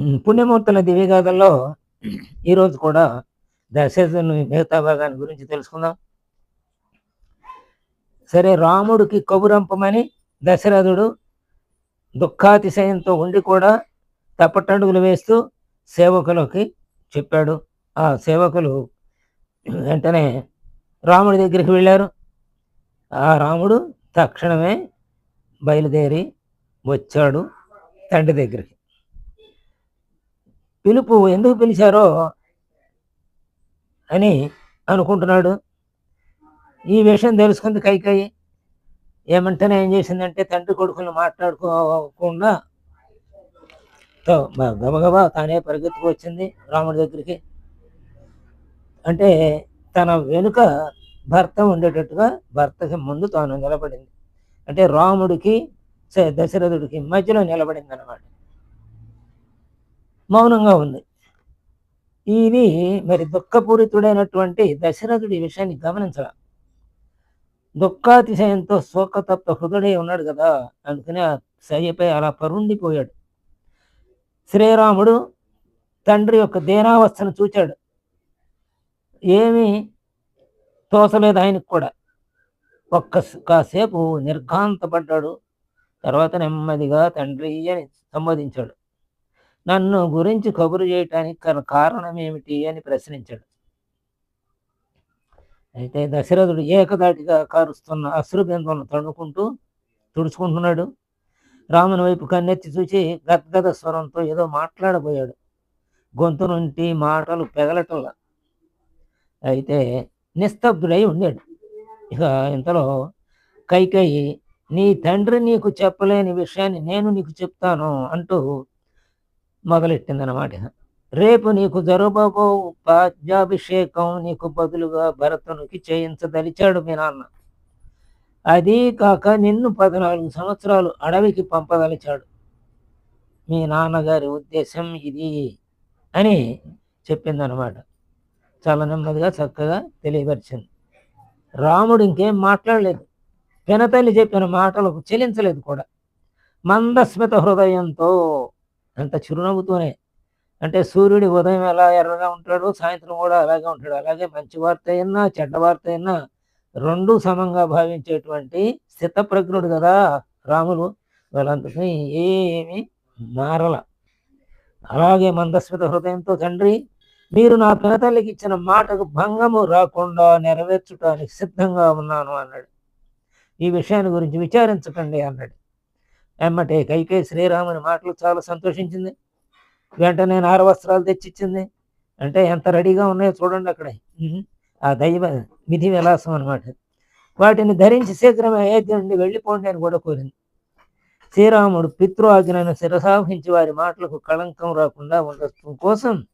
పుణ్యమూర్తుల దివ్యగాథల్లో ఈరోజు కూడా దశరథుని మిగతా భాగాన్ని గురించి తెలుసుకుందాం. సరే రాముడికి కబురంపమని దశరథుడు దుఃఖాతిశయంతో ఉండి కూడా తప్పటడుగులు వేస్తూ సేవకులకి చెప్పాడు. ఆ సేవకులు వెంటనే రాముడి దగ్గరికి వెళ్ళారు. ఆ రాముడు తక్షణమే బయలుదేరి వచ్చాడు తండ్రి దగ్గరికి. పిలుపు ఎందుకు పిలిచారో అని అనుకుంటున్నాడు. ఈ విషయం తెలుసుకుంది కైకయి. ఏమంటేనే ఏం చేసిందంటే తండ్రి కొడుకులు మాట్లాడుకోకుండా తో- గబగబా తానే పరిగెత్తుకు వచ్చింది రాముడి దగ్గరికి. అంటే తన వెనుక భర్త ఉండేటట్టుగా భర్తకి ముందు తాను నిలబడింది. అంటే రాముడికి స- దశరథుడికి మధ్యలో నిలబడింది అనమాట మౌనంగా ఉంది. ఇది మరి దుఃఖపూరితుడైనటువంటి దశరథుడి ఈ విషయాన్ని గమనించడం దుఃఖాతిశయంతో శోకతప్త హృదయుడై ఉన్నాడు కదా అందుకని ఆ శయ్యపై అలా పరుండిపోయాడు. శ్రీరాముడు తండ్రి యొక్క దేనావస్థను చూచాడు. ఏమీ తోసలేదు ఆయనకు కూడా. ఒక్క కాసేపు నిర్ఘాంతపడ్డాడు. తర్వాత నెమ్మదిగా తండ్రి అని సంబోధించాడు. నన్ను గురించి కబురు చేయటానికి కారణం ఏమిటి అని ప్రశ్నించాడు. అయితే దశరథుడు ఏకదాటిగా కారుస్తున్న అశ్రుబిందులను తడుకుంటూ తుడుచుకుంటున్నాడు. రాముని వైపు కన్నెత్తి చూసి గద్గద స్వరంతో ఏదో మాట్లాడబోయాడు. గొంతు నుండి మాటలు పెగలటంలా. అయితే నిస్తబ్దుడై ఉండాడు. ఇక ఇంతలో కైకేయి నీ తండ్రి నీకు చెప్పలేని విషయాన్ని నేను నీకు చెప్తాను అంటూ మొదలెట్టిందనమాట రేపు నీకు జరగబో ఉపాధ్యాభిషేకం నీకు బదులుగా భరతునికి చేయించదలిచాడు మీ నాన్న. అదీ కాక నిన్ను పద్నాలుగు సంవత్సరాలు అడవికి పంపదలిచాడు మీ నాన్నగారి ఉద్దేశం ఇది అని చెప్పిందనమాట చాలా నెమ్మదిగా చక్కగా తెలియపరిచింది. రాముడు ఇంకేం మాట్లాడలేదు. పెనతల్లి చెప్పిన మాటలకు చెలించలేదు కూడా. మందస్మిత హృదయంతో అంత చిరునవ్వుతోనే. అంటే సూర్యుడి ఉదయం ఎలా ఎర్రగా ఉంటాడో సాయంత్రం కూడా అలాగే ఉంటాడు. అలాగే మంచి వార్త అయినా చెడ్డ వార్త అయినా రెండు సమంగా భావించేటువంటి స్థితప్రజ్ఞుడు కదా రాములు. వాళ్ళంతకీ ఏమి మారల. అలాగే మందస్మిత హృదయంతో తండ్రి మీరు నా పినతల్లికి ఇచ్చిన మాటకు భంగము రాకుండా నెరవేర్చడానికి సిద్ధంగా ఉన్నాను అన్నాడు. ఈ విషయాన్ని గురించి విచారించకండి అన్నాడు. ఎమ్మటే కైకే శ్రీరాముని మాటలు చాలా సంతోషించింది. వెంటనే నార వస్త్రాలు తెచ్చిచ్చింది. అంటే ఎంత రెడీగా ఉన్నాయో చూడండి అక్కడ. ఆ దైవ విధి విలాసం అనమాట వాటిని ధరించి శీఘ్రమే అయోధ్య నుండి వెళ్ళిపోండి అని కూడా కోరింది. శ్రీరాముడు పితృ ఆజ్ఞను శిరసాహించి వారి మాటలకు కళంకం రాకుండా ఉండటం కోసం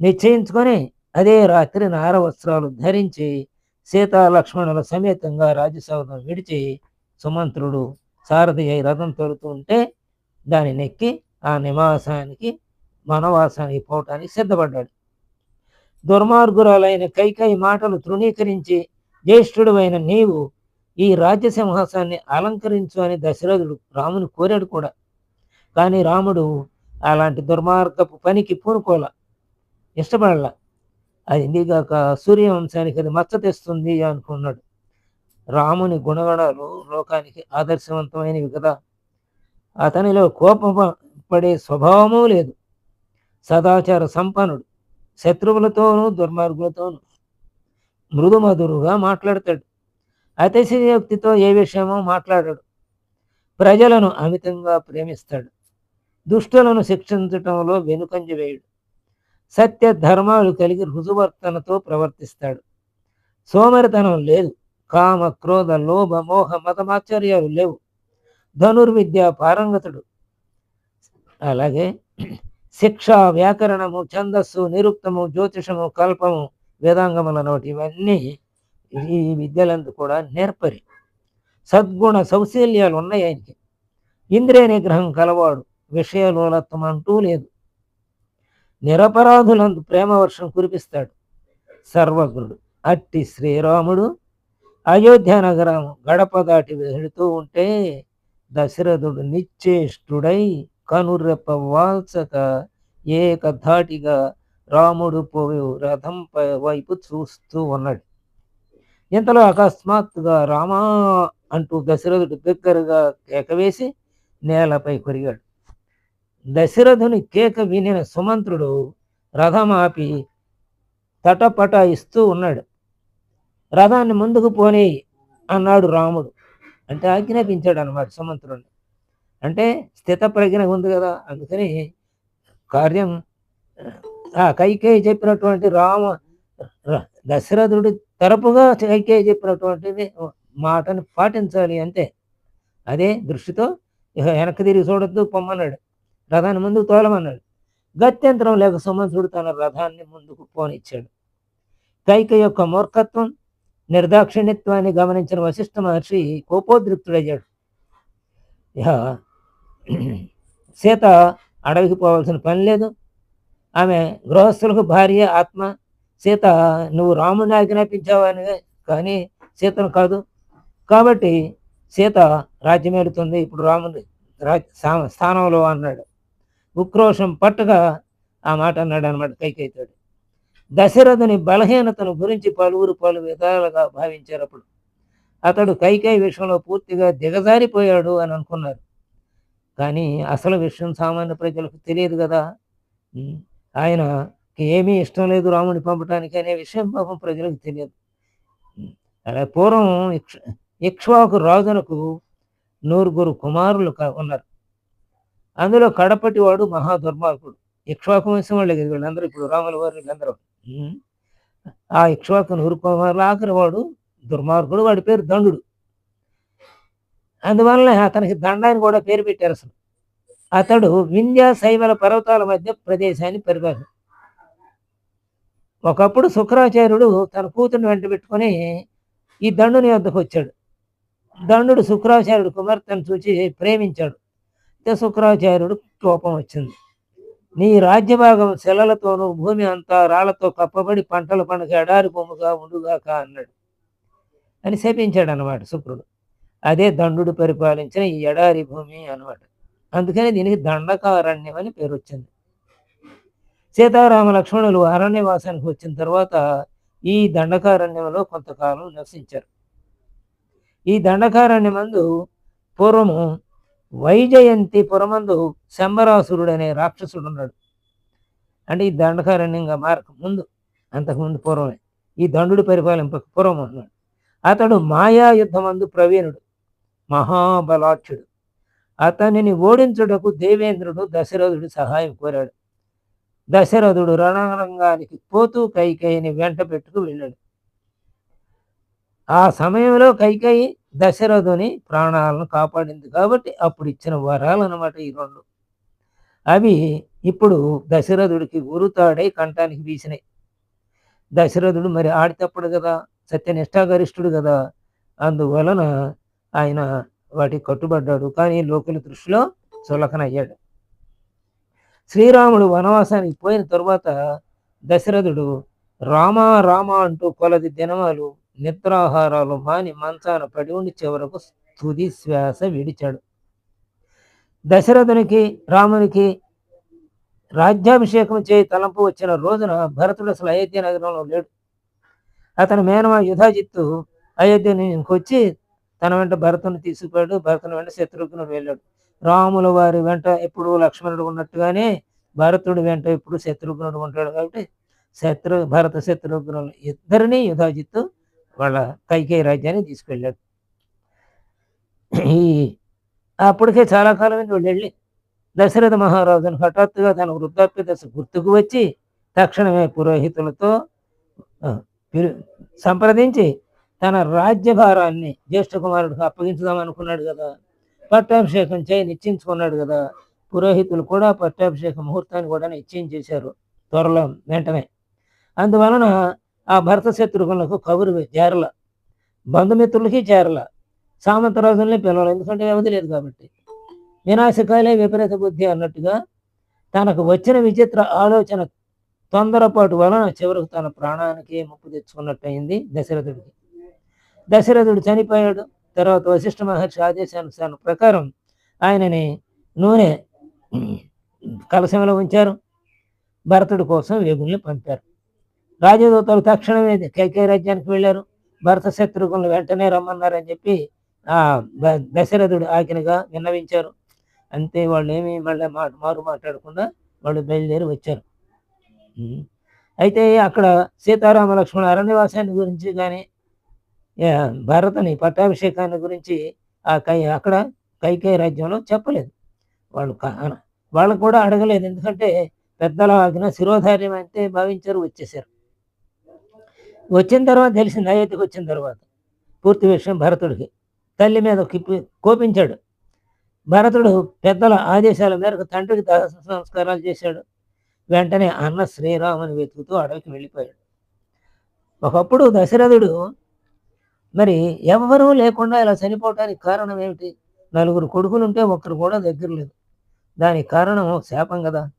నిశ్చయించుకొని అదే రాత్రి నార వస్త్రాలు ధరించి సీతా లక్ష్మణుల సమేతంగా రాజసౌధం విడిచి సుమంత్రుడు సారథి అయి రథం తోలుతూ ఉంటే దాని నెక్కి ఆ నివాసానికి వనవాసానికి పోవటానికి సిద్ధపడ్డాడు. దుర్మార్గురాలైన కైకై మాటలు తృణీకరించి జ్యేష్ఠుడువైన నీవు ఈ రాజ్యసింహాసాన్ని అలంకరించు అని దశరథుడు రాముని కోరాడు కూడా. కానీ రాముడు అలాంటి దుర్మార్గపు పనికి పూనుకోల ఇష్టపడలా. అది ఇందిగాక సూర్యవంశానికి అది మచ్చ తెస్తుంది అనుకున్నాడు. రాముని గుణగణాలు లోకానికి ఆదర్శవంతమైనవి కదా. అతనిలో కోపం పడే స్వభావము లేదు. సదాచార సంపన్నుడు శత్రువులతోనూ దుర్మార్గులతోనూ మృదుమధురుగా మాట్లాడతాడు. అతిశయోక్తితో ఏ విషయమో మాట్లాడాడు. ప్రజలను అమితంగా ప్రేమిస్తాడు. దుష్టులను శిక్షించటంలో వెనుకంజ వేయుడు. సత్య ధర్మాలు కలిగి రుజువర్తనతో ప్రవర్తిస్తాడు. సోమరితనం లేదు. కామ క్రోధ లోభ మోహ మతమాచర్యాలు లేవు. ధనుర్విద్య పారంగతుడు. అలాగే శిక్ష వ్యాకరణము ఛందస్సు నిరుక్తము జ్యోతిషము కల్పము వేదాంగముల నోటి ఇవన్నీ ఈ విద్యలందు కూడా నేర్పరి. సద్గుణ సౌశల్యాలు ఉన్నాయి ఆయనకి. ఇంద్రియ నిగ్రహం కలవాడు. విషయలోలత్వం అంటూ లేదు. నిరపరాధులందు ప్రేమవర్షం కురిపిస్తాడు. సర్వజ్ఞుడు అట్టి శ్రీరాముడు అయోధ్య నగరం గడప దాటి వెళుతూ ఉంటే దశరథుడు నిశ్చేష్టుడై కనురెప్ప వాల్చక ఏకధాటిగా రాముడు పోయి రథం వైపు చూస్తూ ఉన్నాడు. ఇంతలో అకస్మాత్తుగా రామా అంటూ దశరథుడు దగ్గరగా కేకవేసి నేలపై కొరిగాడు. దశరథుని కేక వినిన సుమంత్రుడు రథం ఆపి తటపటాయిస్తూ ఉన్నాడు. రథాన్ని ముందుకు పోనీ అన్నాడు రాముడు. అంటే ఆజ్ఞాపించాడు అన్నమాట సుమంత్రుడిని అంటే స్థిత ప్రజ్ఞ ఉంది కదా అందుకని కార్యం ఆ కైకేయి చెప్పినటువంటి రామ దశరథుడి తరపుగా కైకేయి చెప్పినటువంటిది మాటని పాటించాలి అంతే అదే దృష్టితో వెనక్కి తిరిగి చూడొద్దు పొమ్మన్నాడు. రథాన్ని ముందుకు తోలమన్నాడు. గత్యంతరం లేక సుమంతుడు తన రథాన్ని ముందుకు పోనిచ్చాడు. కైక యొక్క మూర్ఖత్వం నిర్దాక్షిణ్యత్వాన్ని గమనించిన వశిష్ఠ మహర్షి కోపోద్రిక్తుడయ్యాడు. ఇక సీత అడవికి పోవాల్సిన పని లేదు. ఆమె గృహస్థులకు భార్య ఆత్మ. సీత నువ్వు రాముడిని ఆజ్ఞాపించావని కానీ సీతను కాదు. కాబట్టి సీత రాజ్యమేడుతుంది ఇప్పుడు రాముడి రాజ్ స్థానంలో అన్నాడు. ఉక్రోషం పట్టుగా ఆ మాట అన్నాడు అనమాట కైకైతాడు దశరథుని బలహీనతను గురించి పలువురు పలు విధాలుగా భావించారు అప్పుడు అతడు కైకై విషయంలో పూర్తిగా దిగజారిపోయాడు అని అనుకున్నారు. కానీ అసలు విషయం సామాన్య ప్రజలకు తెలియదు కదా. ఆయన ఆయనకి ఏమీ ఇష్టం లేదు రాముడిని పంపడానికి అనే విషయం పాపం ప్రజలకు తెలియదు. అలా పూర్వం ఇక్ష ఇక్ష్వాకు రాజునకు నూరుగురు కుమారులు కా- ఉన్నారు. అందులో కడపటి వాడు మహా ఇక్ష్వాకు వంశం వాళ్ళే కదా వీళ్ళందరూ ఇప్పుడు రాముల వారు వీళ్ళందరూ ఆ ఇక్ష్వాకు నూరు ఆఖరి వాడు దుర్మార్గుడు వాడి పేరు దండుడు. అందువల్ల అతనికి దండాన్ని కూడా పేరు పెట్టారు అసలు. అతడు వింధ్య శైవల పర్వతాల మధ్య ప్రదేశాన్ని పరిపాలన ఒకప్పుడు శుక్రాచార్యుడు తన కూతురుని వెంట పెట్టుకొని ఈ దండుని వద్దకు వచ్చాడు. దండుడు శుక్రాచార్యుడు కుమార్తెను చూచి ప్రేమించాడు. శుక్రాచార్యుడు కోపం వచ్చింది. నీ రాజ్యభాగం శిలలతోనూ భూమి అంతా రాళ్ళతో కప్పబడి పంటల పండుగ ఎడారి భూమిగా ఉండుగాక అన్నాడు. అని శపించాడు అనమాట శుక్రుడు. అదే దండుడు పరిపాలించిన ఈ ఎడారి భూమి అన్నమాట. అందుకని దీనికి దండకారణ్యం అని పేరు వచ్చింది సీతారామ లక్ష్మణులు అరణ్యవాసానికి వచ్చిన తర్వాత ఈ దండకారణ్యంలో కొంతకాలం నివసించారు. ఈ దండకారణ్యమందు పూర్వము వైజయంతి పురమందు శంబరాసురుడు అనే రాక్షసుడు ఉన్నాడు అంటే ఈ దండకారణ్యంగా మారక ముందు అంతకుముందు పూర్వమే. ఈ దండుడు పరిపాలింపక పూర్వం ఉన్నాడు. అతడు మాయా యుద్ధమందు ప్రవీణుడు మహాబలాక్షుడు అతనిని ఓడించుటకు దేవేంద్రుడు దశరథుడు సహాయం కోరాడు. దశరథుడు రణరంగానికి పోతూ కైకేయిని వెంట పెట్టుకు వెళ్ళాడు. ఆ సమయంలో కైకేయి దశరథుని ప్రాణాలను కాపాడింది కాబట్టి అప్పుడు ఇచ్చిన వరాలు అనమాట ఈ రెండు. అవి ఇప్పుడు దశరథుడికి ఉరుతాడై కంఠానికి వీసినాయి దశరథుడు మరి ఆడితప్పుడు కదా? సత్యనిష్టాగరిష్ఠుడు కదా? అందువలన ఆయన వాటికి కట్టుబడ్డాడు. కానీ లోకుల దృష్టిలో సులకనయ్యాడు శ్రీరాముడు వనవాసానికి పోయిన తరువాత దశరథుడు రామా రామ అంటూ కొలది దినమాలు నిద్రాహారాలు మాని మంచాన పడి ఉండి చివరకు తుది శ్వాస విడిచాడు. దశరథునికి రామునికి రాజ్యాభిషేకం చేయి తలంపు వచ్చిన రోజున భరతుడు అసలు అయోధ్య నగరంలో లేడు. అతని మేనమా యుధాజిత్తు అయోధ్య నుంచి వచ్చి తన వెంట భరతుని తీసుకుపోయాడు. భరతుని వెంట శత్రుఘ్నుడు వెళ్ళాడు. రాముల వారి వెంట ఎప్పుడు లక్ష్మణుడు ఉన్నట్టుగానే భరతుడి వెంట ఎప్పుడు శత్రుఘ్నుడు ఉంటాడు కాబట్టి శత్రు భరత శత్రుఘ్నులు ఇద్దరిని యుధాజిత్తు వాళ్ళ కైకేయి రాజ్యాన్ని తీసుకెళ్ళాడు ఈ అప్పటికే చాలా కాలమైంది వాళ్ళు వెళ్ళి దశరథ మహారాజును హఠాత్తుగా తన వృద్ధాప్య దశ గుర్తుకు వచ్చి తక్షణమే పురోహితులతో సంప్రదించి తన రాజ్యభారాన్ని జ్యేష్ఠ కుమారుడికి అప్పగించుదాం అనుకున్నాడు కదా. పట్టాభిషేకం చేయి నిశ్చయించుకున్నాడు కదా. పురోహితులు కూడా పట్టాభిషేక ముహూర్తాన్ని కూడా నిశ్చయించేశారు త్వరలో వెంటనే. అందువలన ఆ భరత శత్రుఘ్నులకు కబురు చేరల బంధుమిత్రులకి చేరల సామంతరాజుల్ని పిల్లలు ఎందుకంటే వ్యవధి లేదు కాబట్టి. వినాశకాలే విపరీత బుద్ధి అన్నట్టుగా తనకు వచ్చిన విచిత్ర ఆలోచన తొందరపాటు వలన చివరకు తన ప్రాణానికి ముప్పు తెచ్చుకున్నట్టయింది దశరథుడికి. దశరథుడు చనిపోయాడు. తర్వాత వశిష్ఠ మహర్షి ఆదేశానుసారం ప్రకారం ఆయనని నూనె కలశంలో ఉంచారు. భరతుడి కోసం వేగుల్ని పంపారు. రాజదూతలు తక్షణమే కైకేయ రాజ్యానికి వెళ్ళారు. భరత శత్రుఘ్నులు వెంటనే రమ్మన్నారని చెప్పి ఆ ద- దశరథుడు ఆజ్ఞగా విన్నవించారు. అంతే వాళ్ళు ఏమి మళ్ళీ మాట మారు మాట్లాడకుండా వాళ్ళు బయలుదేరి వచ్చారు. అయితే అక్కడ సీతారామ లక్ష్మణ అరణ్యవాసాన్ని గురించి కానీ భరతని పట్టాభిషేకాన్ని గురించి ఆ కై అక్కడ కైకేయ రాజ్యంలో చెప్పలేదు. వాళ్ళు కా- వాళ్ళకు కూడా అడగలేదు. ఎందుకంటే పెద్దల ఆజ్ఞ శిరోధార్యం అంటే భావించారు వచ్చేసారు. వచ్చిన తర్వాత తెలిసింది అయోధ్యకు వచ్చిన తర్వాత. పూర్తి విషయం భరతుడికి. తల్లి మీద కిప్పి కోపించాడు. భరతుడు పెద్దల ఆదేశాల మేరకు తండ్రికి దహ సంస్కారాలు చేశాడు. వెంటనే అన్న శ్రీరాముని వెతుకుతూ అడవికి వెళ్ళిపోయాడు. ఒకప్పుడు దశరథుడు మరి ఎవరూ లేకుండా ఇలా చనిపోవటానికి కారణం ఏమిటి? నలుగురు కొడుకులు ఉంటే ఒక్కరు కూడా దగ్గర లేదు. దానికి కారణం శాపం కదా.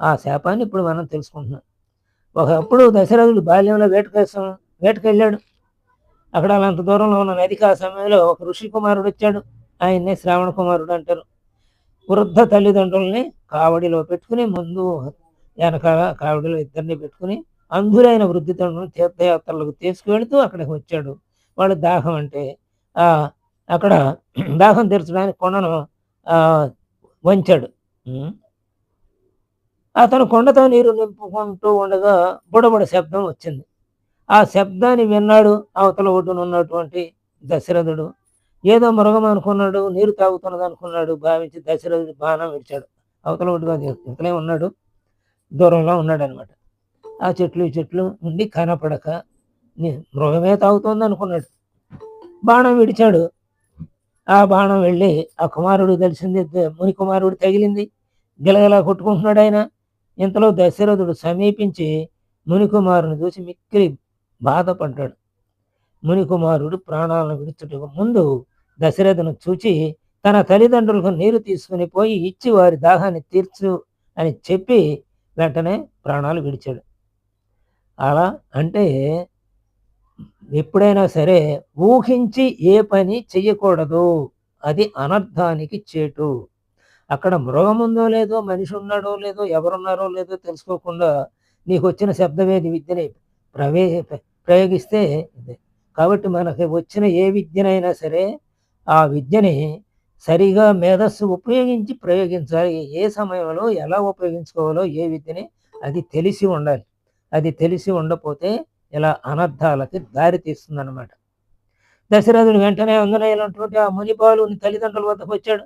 ఆ శాపాన్ని ఇప్పుడు మనం తెలుసుకుంటున్నాం. ఒకప్పుడు దశరథుడు బాల్యంలో వేటకేసం వేటకెళ్ళాడు. అక్కడ అంత దూరంలో ఉన్న నదికి ఆ సమయంలో ఒక ఋషి కుమారుడు వచ్చాడు. ఆయన్నే శ్రావణ కుమారుడు అంటారు. వృద్ధ తల్లిదండ్రుల్ని కావడిలో పెట్టుకుని ముందు వెనకాల కావడిలో ఇద్దరిని పెట్టుకుని అంధులైన వృద్ధితండ్రులను తీర్థయాత్రలకు తీసుకువెళుతూ అక్కడికి వచ్చాడు. వాడు దాహం అంటే ఆ అక్కడ దాహం తీర్చడానికి కొండను ఆ, వంచాడు. అతను కొండతో నీరు నింపుకుంటూ ఉండగా బుడబుడ శబ్దం వచ్చింది. ఆ శబ్దాన్ని విన్నాడు అవతల ఒడ్డున ఉన్నటువంటి దశరథుడు. ఏదో మృగం అనుకున్నాడు నీరు తాగుతున్నది అనుకున్నాడు భావించి దశరథుడు బాణం విడిచాడు. అవతల ఒడ్డుగా ఇతనే ఉన్నాడు దూరంలో ఉన్నాడు అనమాట ఆ చెట్లు ఈ చెట్లు ఉండి కనపడక మృగమే తాగుతోంది అనుకున్నాడు. బాణం విడిచాడు. ఆ బాణం వెళ్ళి ఆ కుమారుడు తెలిసింది ముని కుమారుడు తగిలింది. గిలగలా కొట్టుకుంటున్నాడు ఆయన. ఇంతలో దశరథుడు సమీపించి మునికుమారుని చూసి మిక్కిలి బాధపడ్డాడు. మునికుమారుడు ప్రాణాలను విడుచుటకు ముందు దశరథును చూచి తన తల్లిదండ్రులకు నీరు తీసుకుని పోయి ఇచ్చి వారి దాహాన్ని తీర్చు అని చెప్పి వెంటనే ప్రాణాలు విడిచాడు. అలా అంటే ఎప్పుడైనా సరే ఊహించి ఏ పని చెయ్యకూడదు. అది అనర్థానికి చేటు. అక్కడ మృగం ఉందో లేదో మనిషి ఉన్నాడో లేదో ఎవరున్నారో లేదో తెలుసుకోకుండా నీకు వచ్చిన శబ్దమేది విద్యని ప్రవే ప్రయోగిస్తే కాబట్టి మనకి వచ్చిన ఏ విద్యనైనా సరే ఆ విద్యని సరిగా మేధస్సు ఉపయోగించి ప్రయోగించాలి. ఏ సమయంలో ఎలా ఉపయోగించుకోవాలో ఏ విద్యని అది తెలిసి ఉండాలి. అది తెలిసి ఉండపోతే ఇలా అనర్థాలకి దారి తీస్తుందన్నమాట. దశరథుడు వెంటనే అందునైనటువంటి ఆ మునిపాలుని తల్లిదండ్రుల వద్దకు వచ్చాడు.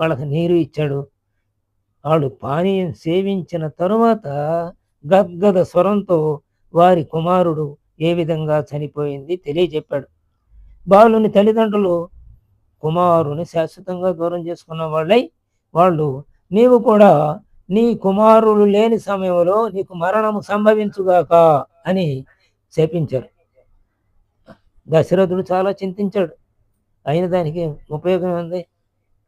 వాళ్ళకి నీరు ఇచ్చాడు. వాళ్ళు పానీయం సేవించిన తరువాత గద్గద స్వరంతో వారి కుమారుడు ఏ విధంగా చనిపోయింది తెలియజెప్పాడు. బాలుని తల్లిదండ్రులు కుమారుని శాశ్వతంగా దూరం చేసుకున్న వాళ్ళై వాళ్ళు నీవు కూడా నీ కుమారులు లేని సమయంలో నీకు మరణము సంభవించుగాక అని శపించారు. దశరథుడు చాలా చింతించాడు. అయిన దానికి ఉపయోగం ఉంది.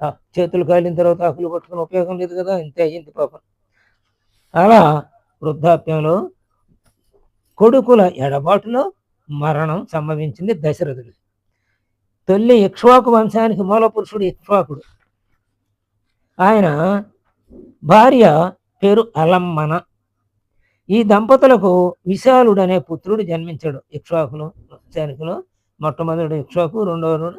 చేతులు కాలిన తర్వాత ఆకులు పట్టుకుని ఉపయోగం లేదు కదా ఇంతే అయ్యింది పాపం. అలా వృద్ధాప్యంలో కొడుకుల ఎడబాటులో మరణం సంభవించింది దశరథుడు. తొల్లి ఇక్ష్వాకు వంశానికి మూల పురుషుడు ఇక్ష్వాకుడు ఆయన భార్య పేరు అలమ్మన. ఈ దంపతులకు విశాలుడు అనే పుత్రుడు జన్మించాడు ఇక్ష్వాకులు వంశానికిలో మొట్టమొదటి ఇక్ష్వాకు రెండవ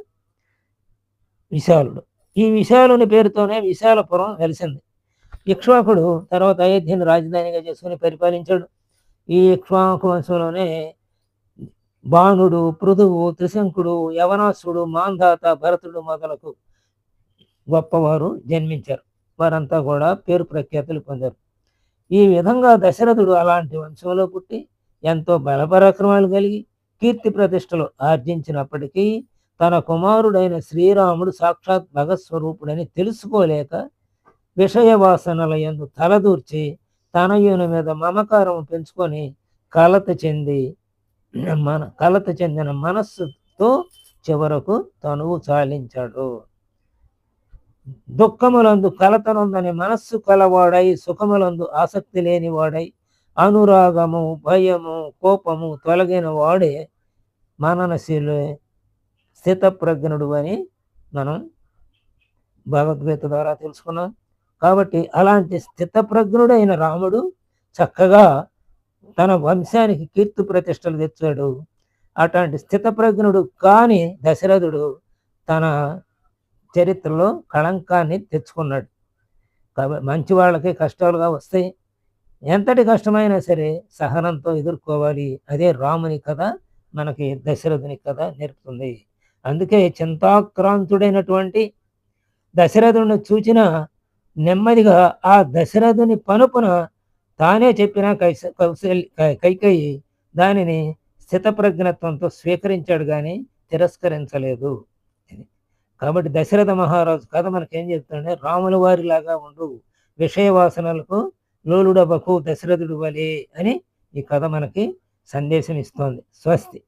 విశాలుడు. ఈ విశాలుని పేరుతోనే విశాలపురం వెలిసింది. ఇక్ష్వాకుడు తర్వాత అయోధ్యను రాజధానిగా చేసుకుని పరిపాలించాడు. ఈ ఇక్ష్వాకు వంశంలోనే బాణుడు పృథువు త్రిశంకుడు యవనాసుడు మాంధాత భరతుడు మొదలకు గొప్పవారు జన్మించారు. వారంతా కూడా పేరు ప్రఖ్యాతులు పొందారు. ఈ విధంగా దశరథుడు అలాంటి వంశంలో పుట్టి ఎంతో బలపరాక్రమాలు కలిగి కీర్తి ప్రతిష్టలు ఆర్జించినప్పటికీ తన కుమారుడైన శ్రీరాముడు సాక్షాత్ భగస్వరూపుడని తెలుసుకోలేక విషయ వాసనల ఎందు తలదూర్చి తనయుని మీద మమకారం పెంచుకొని కలత చెంది మన కలత చెందిన మనస్సుతో చివరకు తనువు చాలించాడు. దుఃఖములందు కలతనుందని మనస్సు కలవాడై సుఖములందు ఆసక్తి లేనివాడై అనురాగము భయము కోపము తొలగిన వాడే మననశీలు స్థితప్రజ్ఞుడు అని మనం భగవద్గీత ద్వారా తెలుసుకున్నాం. కాబట్టి అలాంటి స్థితప్రజ్ఞుడైన రాముడు చక్కగా తన వంశానికి కీర్తి ప్రతిష్టలు తెచ్చాడు. అటువంటి స్థితప్రజ్ఞుడు కాని దశరథుడు తన చరిత్రలో కళంకాన్ని తెచ్చుకున్నాడు. కాబట్టి మంచి వాళ్ళకి కష్టాలుగా వస్తాయి. ఎంతటి కష్టమైనా సరే సహనంతో ఎదుర్కోవాలి. అదే రాముని కథ మనకి దశరథుని కథ నేర్పుతుంది. అందుకే చింతాక్రాంతుడైనటువంటి దశరథుని చూచిన నెమ్మదిగా ఆ దశరథుని పనుపున తానే చెప్పిన కైస కౌశల్ కైకయి దానిని స్థితప్రజ్ఞత్వంతో స్వీకరించాడు కానీ తిరస్కరించలేదు. కాబట్టి దశరథ మహారాజు కథ మనకేం చెప్తుంటే రాముల వారిలాగా ఉండు విషయ వాసనలకు లోలుడబకు దశరథుడు వలే అని ఈ కథ మనకి సందేశం ఇస్తోంది. స్వస్తి.